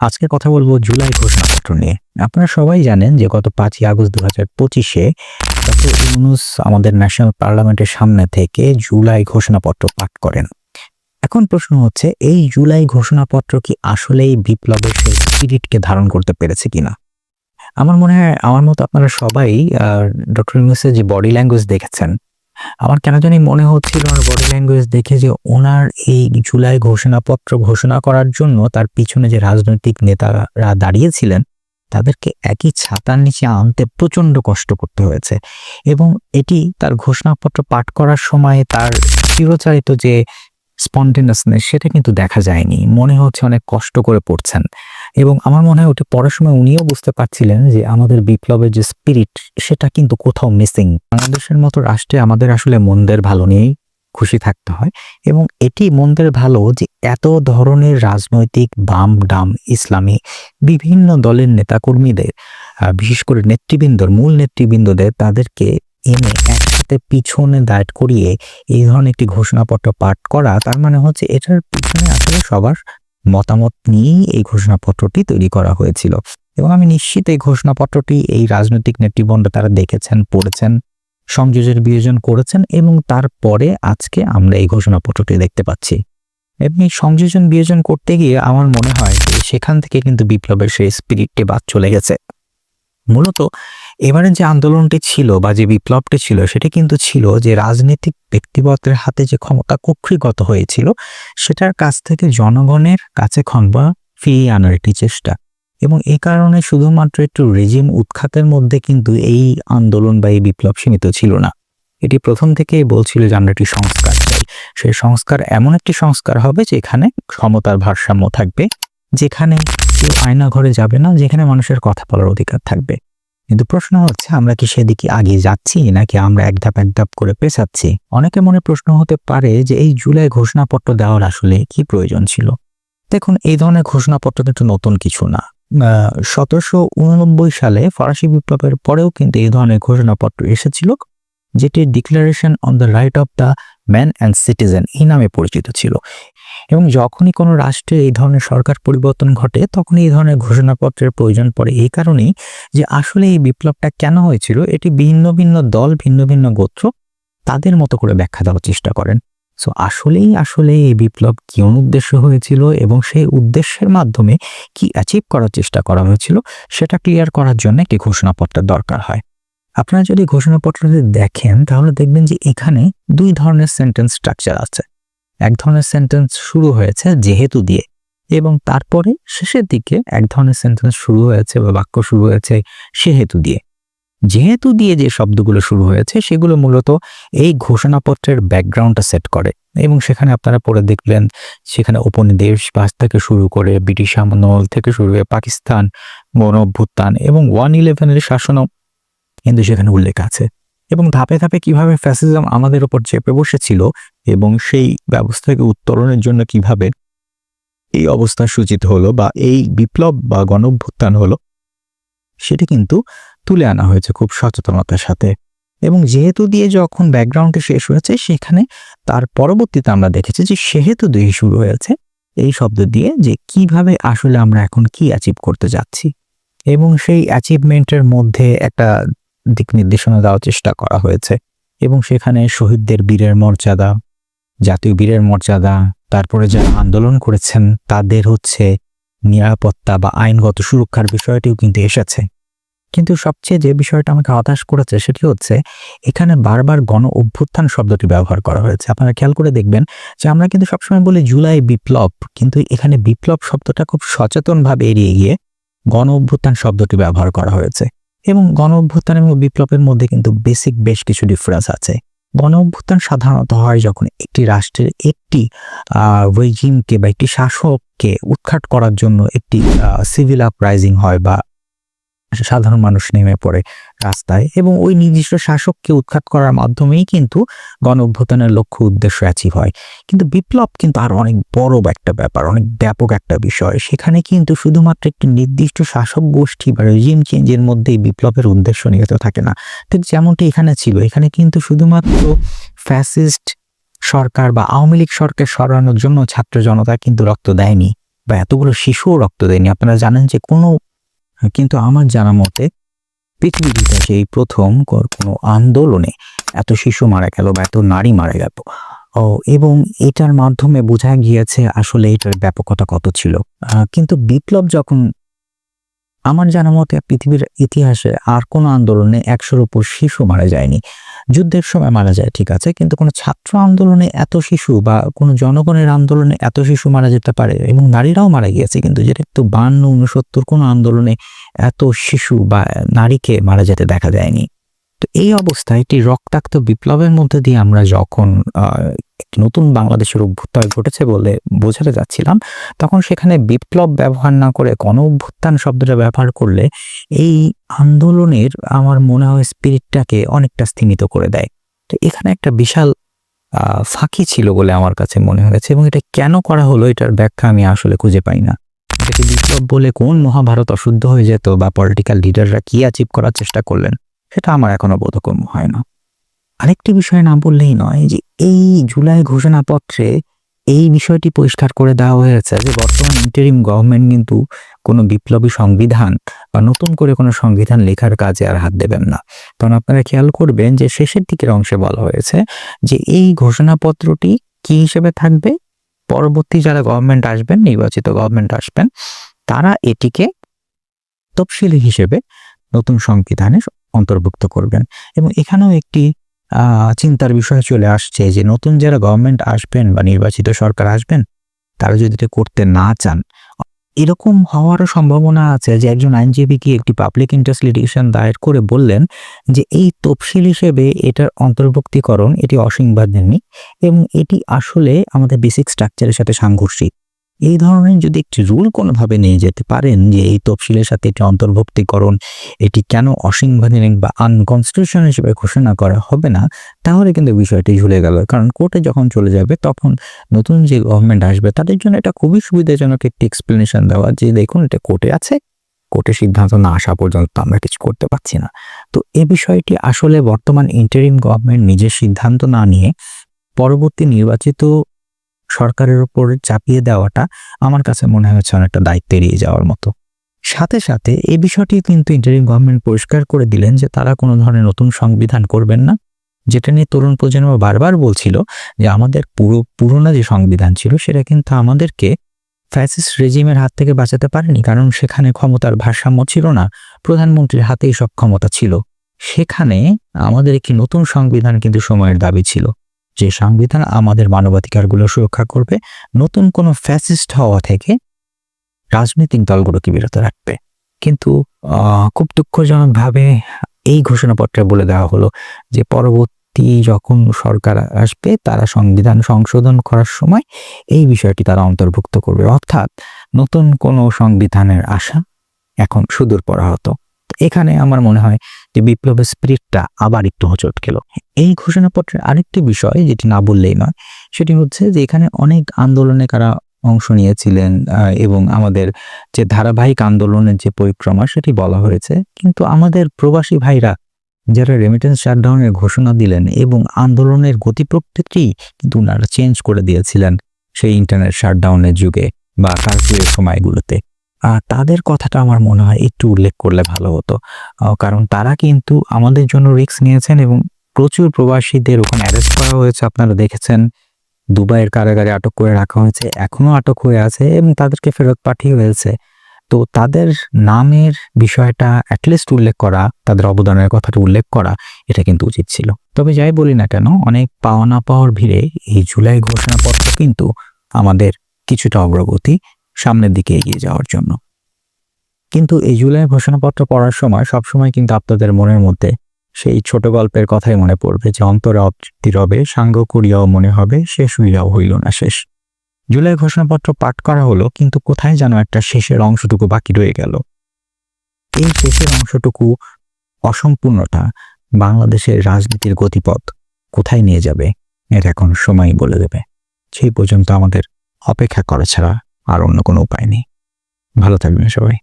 আজকে কথা বলব জুলাই ঘোষণাপত্র নিয়ে। আপনারা সবাই জানেন যে গত পাঁচই আগস্ট দু হাজার পঁচিশে ইউনুস আমাদের ন্যাশনাল পার্লামেন্টের সামনে থেকে জুলাই ঘোষণাপত্র পাঠ করেন। এখন প্রশ্ন হচ্ছে, এই জুলাই ঘোষণাপত্র কি আসলেই বিপ্লবের সেই স্পিরিটকে ধারণ করতে পেরেছে কিনা? আমার মনে হয়, আমার মতো আপনারা সবাই ডক্টর ইউনুসের যে বডি ল্যাঙ্গুয়েজ দেখেছেন আমার কেন জানি মনে হচ্ছিল ওনার বডি ল্যাঙ্গুয়েজ দেখে যে ওনার এই জুলাই ঘোষণাপত্র ঘোষণা করার জন্য তার পিছনে যে রাজনৈতিক নেতারা দাঁড়িয়েছিলেন, তাদেরকে একই ছাতার নিচে আনতে প্রচণ্ড কষ্ট করতে হয়েছে। এবং এটি তার ঘোষণাপত্র পাঠ করার সময় তার চিরচারিত যে স্পন্টেনাসনেস সেটা কিন্তু দেখা যায়নি। মনে হচ্ছে অনেক কষ্ট করে পড়ছেন। এবং আমার মনে হয় ওটা পড়ার সময় উনিও বুঝতে পারছিলেন যে আমাদের বিপ্লবের যে স্পিরিট সেটা কিন্তু কোথাও মিসিং বাংলাদেশের মতো রাষ্ট্রে আমাদের আসলে মন্দের ভালো নিয়েই খুশি থাকতে হয় এবং এটি মন্দের ভালো যে এত ধরনের রাজনৈতিক বাম ডাম ইসলামী বিভিন্ন দলের নেতাকর্মীদের বিশেষ করে নেতৃবৃন্দর, মূল নেতৃবৃন্দদের তাদেরকে এনে একসাথে পিছনে দাঁড় করিয়ে এই ধরনের একটি ঘোষণাপত্র পাঠ করা, তার মানে হচ্ছে এটার পিছনে আসলে সবার মতামত নিয়েই এই ঘোষণাপত্রটি তৈরি করা হয়েছিল। এবং আমি নিশ্চিত এই ঘোষণাপত্রটি, এই রাজনৈতিক নেতৃবৃন্দ তারা দেখেছেন, পড়েছেন সংযোজন বিয়োজন করেছেন এবং তারপরে আজকে আমরা এই ঘোষণাপত্রটি দেখতে পাচ্ছি। এমনি সংযোজন বিয়োজন করতে গিয়ে আমার মনে হয় যে সেখান থেকে কিন্তু বিপ্লবের সেই স্পিরিটটি বাদ চলে গেছে। মূলত এবারে যে আন্দোলনটি ছিল বা যে বিপ্লবটি ছিল, সেটা কিন্তু ছিল যে রাজনৈতিক ব্যক্তিগতের হাতে যে ক্ষমতা কক্ষিগত হয়েছিল, সেটার কাছ থেকে জনগণের কাছে ক্ষমতা ফিরিয়ে আনার একটি চেষ্টা। এবং এই কারণে শুধুমাত্র একটু রেজিম উৎখাতের মধ্যে কিন্তু এই আন্দোলন বা এই বিপ্লব সীমিত ছিল না। এটি প্রথম থেকেই বলছিল যে আমরা একটি সংস্কার চাই। সেই সংস্কার এমন একটি সংস্কার হবে যেখানে ক্ষমতার ভারসাম্য থাকবে, যেখানে কেউ আয়না ঘরে যাবে না, যেখানে মানুষের কথা বলার অধিকার থাকবে। কিন্তু প্রশ্ন হচ্ছে, আমরা কি সেদিকে আগে যাচ্ছি নাকি আমরা এক ধাপ এক ধাপ করে পেছাচ্ছি? অনেকে মনে প্রশ্ন হতে পারে যে এই জুলাই ঘোষণাপত্র দেওয়ার আসলে কি প্রয়োজন ছিল? দেখুন, এই ধরনের ঘোষণাপত্র কিন্তু নতুন কিছু না। সতেরোশো উননব্বই সালে ফরাসি বিপ্লবের পরেও কিন্তু এই ধরনের ঘোষণাপত্র এসেছিল। যেটি declaration on the right of the man and citizen এই নামে পরিচিত ছিল। এবং যখনই কোনো রাষ্ট্রে এই ধরনের সরকার পরিবর্তন ঘটে তখন এই ধরনের ঘোষণাপত্রের প্রয়োজন পড়ে। এই কারণেই যে আসলে এই বিপ্লবটা কেন হয়েছিল, এটি ভিন্ন ভিন্ন দল, ভিন্ন ভিন্ন গোত্র তাদের মতো করে ব্যাখ্যা দেওয়ার চেষ্টা করেন। সো আসলেই আসলে এই বিপ্লব কি উদ্দেশ্য হয়েছিল এবং সেই উদ্দেশ্যের মাধ্যমে কি অ্যাচিভ করার চেষ্টা করা হয়েছিল, সেটা ক্লিয়ার করার জন্য একটি ঘোষণাপত্রের দরকার হয়। আপনারা যদি ঘোষণাপত্রটি দেখেন, তাহলে দেখবেন যে এখানে দুই ধরনের সেন্টেন্স স্ট্রাকচার আছে। এক ধরনের সেন্টেন্স শুরু হয়েছে যেহেতু দিয়ে, এবং তারপরে শেষের দিকে এক ধরনের সেন্টেন্স শুরু হয়েছে বা বাক্য শুরু হয়েছে সেহেতু দিয়ে। যেহেতু দিয়ে যে শব্দগুলো শুরু হয়েছে, সেগুলো মূলত এই ঘোষণাপত্রের ব্যাকগ্রাউন্ডটা সেট করে, এবং সেখানে আপনারা পড়ে দেখলেন সেখানে উপনিবেশ বাস থেকে শুরু করে ব্রিটিশ আমল থেকে শুরু করে পাকিস্তান, গণ অভ্যুত্থান এবং ওয়ান ইলেভেনের শাসনও কিন্তু সেখানে উল্লেখ আছে। এবং ধাপে ধাপে কীভাবে ফ্যাসিজম আমাদের ওপর চেপে বসেছিল এবং সেই ব্যবস্থাকে উত্তরণের জন্য কীভাবে এই অবস্থা সূচিত হলো বা এই বিপ্লব বা গণ অভ্যুত্থান হলো, সেটি কিন্তু তুলে আনা হয়েছে খুব সচেতনতার সাথে। এবং যেহেতু দিয়ে যখন ব্যাকগ্রাউন্ডে শেষ হয়েছে, সেখানে তার পরবর্তীতে আমরা দেখেছি যে সেহেতু দিয়ে শুরু হয়েছে, এই শব্দ দিয়ে যে কীভাবে আসলে আমরা এখন কি অ্যাচিভ করতে যাচ্ছি। এবং সেই অ্যাচিভমেন্টের মধ্যে একটা দিক নির্দেশনা দেওয়ার চেষ্টা করা হয়েছে এবং সেখানে শহীদদের বীরের মর্যাদা, জাতীয় বীরের মর্যাদা, তারপরে যারা আন্দোলন করেছেন তাদের হচ্ছে নিরাপত্তা বা আইনগত সুরক্ষার বিষয়টিও কিন্তু এসেছে। কিন্তু সবচেয়ে যে বিষয়টা আমাকে হতাশ করেছে সেটি হচ্ছে এখানে বারবার গণ অভ্যুত্থান শব্দটি ব্যবহার করা হয়েছে। আপনারা খেয়াল করে দেখবেন যে আমরা কিন্তু সবসময় বলি জুলাই বিপ্লব, কিন্তু এখানে বিপ্লব শব্দটা খুব সচেতনভাবে এড়িয়ে গিয়ে গণ অভ্যুত্থান শব্দটি ব্যবহার করা হয়েছে। এবং গণ অভ্যুত্থান এবং বিপ্লবের মধ্যে কিন্তু বেসিক বেশ কিছু ডিফারেন্স আছে। গণ অভ্যুত্থান সাধারণত হয় যখন একটি রাষ্ট্রের একটি রেজিমকে বা একটি শাসককে উৎখাট করার জন্য একটি সিভিল আপরাইজিং হয় বা সাধারণ মানুষ নেমে পড়ে। রাস্তায় এবং ওই নির্দিষ্ট শাসককে উৎখাত করার মাধ্যমেই কিন্তু গণ অভ্যুত্থানের লক্ষ্য উদ্দেশ্য অ্যাচিভ হয়। কিন্তু বিপ্লব কিন্তু আর অনেক বড় একটা ব্যাপার, অনেক ব্যাপক একটা বিষয়। সেখানে কিন্তু শুধুমাত্র একটি নির্দিষ্ট শাসক গোষ্ঠী বা রেজিম চেঞ্জের মধ্যেই বিপ্লবের উদ্দেশ্য নিহিত থাকে না। ঠিক যেমনটি এখানে ছিল, এখানে কিন্তু শুধুমাত্র ফ্যাসিস্ট সরকার বা আওয়ামী লীগ সরকার সরানোর জন্য ছাত্র জনতা কিন্তু রক্ত দেয়নি বা এতগুলো শিশুও রক্ত দেয়নি। আপনারা জানেন যে কোনো, কিন্তু আমার জানা মতে পৃথিবীর ইতিহাসে এই প্রথম কোনো আন্দোলনে এত শিশু মারা গেল বা এত নারী মারা গেল। ও, এবং এটার মাধ্যমে বোঝা গিয়েছে আসলে এটার ব্যাপকতা কত ছিল। কিন্তু বিপ্লব যখন আমার জানা মতে পৃথিবীর ইতিহাসে আর কোনো আন্দোলনে একশোর উপর শিশু মারা যায়নি। যুদ্ধের সময় মারা যায়, ঠিক আছে? কিন্তু কোনো ছাত্র আন্দোলনে এত শিশু বা কোনো জনগণের আন্দোলনে এত শিশু মারা যেতে পারে এবং নারীরাও মারা গিয়েছে, কিন্তু যেটা একটু বান্ন উনসত্তর কোনো আন্দোলনে এত শিশু বা নারীকে মারা যেতে দেখা যায়নি। এই অবস্থায় একটি রক্তাক্ত বিপ্লবের মধ্যে দিয়ে আমরা যখন নতুন বাংলাদেশের অভ্যুত্থান ঘটেছে বলে বোঝাতে যাচ্ছিলাম, তখন সেখানে বিপ্লব ব্যবহার না করে গণ অভ্যুত্থান শব্দটা ব্যবহার করলে এই আন্দোলনের আমার মনে হয় স্পিরিটটাকে অনেকটা স্থিমিত করে দেয়। তো এখানে একটা বিশাল ফাঁকি ছিল বলে আমার কাছে মনে হয়েছে এবং এটা কেন করা হলো এটার ব্যাখ্যা আমি আসলে খুঁজে পাই না। এটাকে বিপ্লব বলে কোন মহাভারত অশুদ্ধ হয়ে যেত বা পলিটিক্যাল লিডাররা কি অ্যাচিভ করার চেষ্টা করলেন? সেটা আমার এখনও বোধগম্য হয় না। আরেকটি বিষয় না বললেই নয় যে এই জুলাই ঘোষণাপত্রে এই বিষয়টি পরিষ্কার করে দেওয়া হয়েছে যে বর্তমান ইন্টারিম গভর্নমেন্ট কিন্তু কোনো বিপ্লবী সংবিধান বা নতুন করে কোনো সংবিধান লেখার কাজে আর হাত দেবেন না। কারণ আপনারা খেয়াল করবেন যে শেষের দিকের অংশে বলা হয়েছে যে এই ঘোষণাপত্রটি কি হিসেবে থাকবে? পরবর্তী যারা গভর্নমেন্ট আসবেন, নির্বাচিত গভর্নমেন্ট আসবেন, তারা এটিকে তফসিলি হিসেবে নতুন সংবিধানে অন্তর্ভুক্ত করবেন। এবং এখানেও একটি চিন্তার বিষয় চলে আসছে যে নতুন যারা গভর্নমেন্ট আসবেন বা নির্বাচিত সরকার আসবেন, তারা যদি এটা করতে না চান, এরকম হওয়ারও সম্ভাবনা আছে যে একজন আইনজীবী কি একটি পাবলিক ইন্টারেস্ট লিটিগেশন দায়ের করে বললেন যে এই তফসিল হিসেবে এটার অন্তর্ভুক্তিকরণ এটি অসাংবিধানিক এবং এটি আসলে আমাদের বেসিক স্ট্রাকচারের সাথে সাংঘর্ষিক। এই ধরনের যদি একটি রুল কোনোভাবে নিয়ে যেতে পারেন যে এই তফসিলের সাথে এটি অন্তর্ভুক্তিকরণ এটি কেন অসাংবিধানিক বা আনকনস্টিটিউশন হিসেবে ঘোষণা করা হবে না, তাহলে কিন্তু বিষয়টি ঝুলে গেল। কারণ কোর্টে যখন চলে যাবে, তখন নতুন যে গভর্নমেন্ট আসবে, তাদের জন্য এটা খুবই সুবিধাজনক একটি এক্সপ্লেনেশন দেওয়া যে, দেখুন, এটা কোর্টে আছে। কোর্টে সিদ্ধান্ত না আসা পর্যন্ত আমরা কিছু করতে পারছি না। তো এ বিষয়টি আসলে বর্তমান ইন্টারিম গভর্নমেন্ট নিজের সিদ্ধান্ত না নিয়ে পরবর্তী নির্বাচিত সরকারের উপর চাপিয়ে দেওয়াটা আমার কাছে মনে হয়েছে অনেকটা দায়িত্ব এড়িয়ে যাওয়ার মতো। সাথে সাথে এই বিষয়টি কিন্তু ইন্টারিম গভর্নমেন্ট পরিষ্কার করে দিলেন যে তারা কোনো ধরনের নতুন সংবিধান করবেন না। যেটা নিয়ে তরুণ প্রজন্ম বারবার বলছিল যে আমাদের পুরো, পুরোনো যে সংবিধান ছিল সেটা কিন্তু আমাদেরকে ফ্যাসিস্ট রেজিমের হাত থেকে বাঁচাতে পারেনি, কারণ সেখানে ক্ষমতার ভারসাম্য ছিল না, প্রধানমন্ত্রীর হাতেই সব ক্ষমতা ছিল। সেখানে আমাদের একটি নতুন সংবিধান কিন্তু সময়ের দাবি ছিল। যে সংবিধান আমাদের মানবাধিকারগুলো সুরক্ষা করবে, নতুন কোনো ফ্যাসিস্ট হওয়া থেকে রাজনৈতিক দলগুলোকে বিরত রাখবে। কিন্তু খুব দুঃখজনকভাবে এই ঘোষণাপত্রে বলে দেওয়া হলো যে পরবর্তী যখন সরকার আসবে, তারা সংবিধান সংশোধন করার সময় এই বিষয়টি তারা অন্তর্ভুক্ত করবে। অর্থাৎ নতুন কোনো সংবিধানের আশা এখন সুদূর পড়া হতো এখানে আমার মনে হয় বিপ্লবের স্পিরিটটা আবার একটু হোঁচট খেল। এই ঘোষণাপত্রের আরেকটি বিষয় যেটি না বললেই নয়, সেটি হচ্ছে যে এখানে অনেক আন্দোলনে কারা অংশ নিয়েছিলেন এবং আমাদের যে ধারাবাহিক আন্দোলনের যে পরিক্রমা সেটি বলা হয়েছে। কিন্তু আমাদের প্রবাসী ভাইরা যারা রেমিটেন্স শাটডাউনের ঘোষণা দিলেন এবং আন্দোলনের গতি প্রকৃতি কিন্তু ওনারা চেঞ্জ করে দিয়েছিলেন সেই ইন্টারনেট শাটডাউনের যুগে বা কারফিউয়ের সময়গুলোতে। তাদের কথাটা আমার মনে হয় একটু উল্লেখ করলে ভালো হতো। কারণ তারা কিন্তু আমাদের জন্য রিস্ক নিয়েছেন এবং প্রচুর প্রবাসীদের ওখানে অ্যারেস্ট করা হয়েছে। আপনারা দেখেছেন, দুবাইয়ের কারাগারে আটক করে রাখা হয়েছে, এখনও আটক হয়ে আছে এবং তাদেরকে ফেরত পাঠিয়ে হয়েছে তো তাদের নামের বিষয়টা অ্যাটলিস্ট উল্লেখ করা, তাদের অবদানের কথাটা উল্লেখ করা, এটা কিন্তু উচিত ছিল। তবে যাই বলি না কেন, অনেক পাওয়া না পাওয়ার ভিড়ে এই জুলাই ঘোষণাপত্র কিন্তু আমাদের কিছুটা অগ্রগতি সামনের দিকে এগিয়ে যাওয়ার জন্য। কিন্তু এই জুলাই ঘোষণাপত্র পড়ার সময় সবসময় কিন্তু আপনাদের মনের মধ্যে সেই ছোট গল্পের কথাই মনে পড়বে যে অন্তরে অতৃপ্তি রবে সাঙ্গ করিয়াও মনে হবে, শেষ হইয়াও হইল না শেষ। জুলাই ঘোষণাপত্র পাঠ করা হলো, কিন্তু কোথায় যেন একটা শেষের অংশটুকু বাকি রয়ে গেল। এই শেষের অংশটুকু অসম্পূর্ণতা বাংলাদেশের রাজনীতির গতিপথ কোথায় নিয়ে যাবে এটা এখন সময়ই বলে দেবে। সেই পর্যন্ত আমাদের অপেক্ষা করা ছাড়া আর অন্য কোনো উপায় নেই। ভালো থাকবেন সবাই।